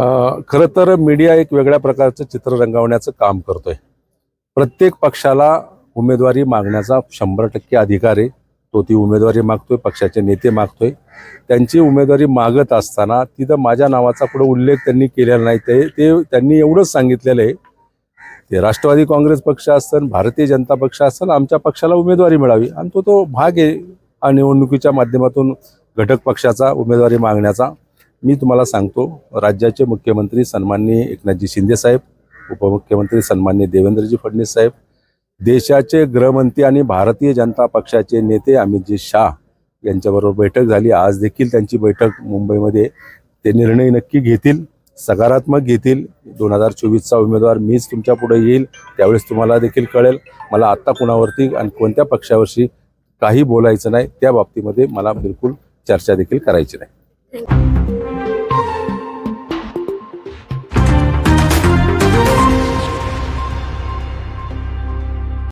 खरं तर मीडिया एक वेगळ्या प्रकारचं चित्र रंगवण्याचं काम करतोय. प्रत्येक पक्षाला उमेदवारी मागण्याचा शंभर टक्के अधिकार आहे. तो ती उमेदवारी मागतोय पक्षाचे नेते मागतोय. त्यांची उमेदवारी मागत असताना तिथं माझ्या नावाचा पुढे उल्लेख त्यांनी केलेला नाही. ते ते त्यांनी एवढंच सांगितलेलं आहे. ते राष्ट्रवादी काँग्रेस पक्ष असेल भारतीय जनता पक्ष असेल आमच्या पक्षाला उमेदवारी मिळावी. आणि तो तो भाग आहे. हा निवडणुकीच्या माध्यमातून घटक पक्षाचा उमेदवारी मागण्याचा मी तुम्हाला सांगतो राज्याचे मुख्यमंत्री सन्माननीय एकनाथजी शिंदे साहेब उपमुख्यमंत्री सन्माननीय देवेंद्रजी फडणवीस साहेब देशाचे गृहमंत्री आणि भारतीय जनता पक्षाचे नेते अमितजी शाह यांच्याबरोबर बैठक झाली. आज देखील त्यांची बैठक मुंबईमध्ये ते निर्णय नक्की घेतील सकारात्मक घेतील. दोन हजार चोवीसचा उमेदवार मीच तुमच्यापुढे येईल त्यावेळेस तुम्हाला देखील कळेल. मला आत्ता कुणावरती आणि कोणत्या पक्षावरशी काही बोलायचं नाही त्या बाबतीमध्ये मला बिलकुल चर्चा देखील करायची नाही.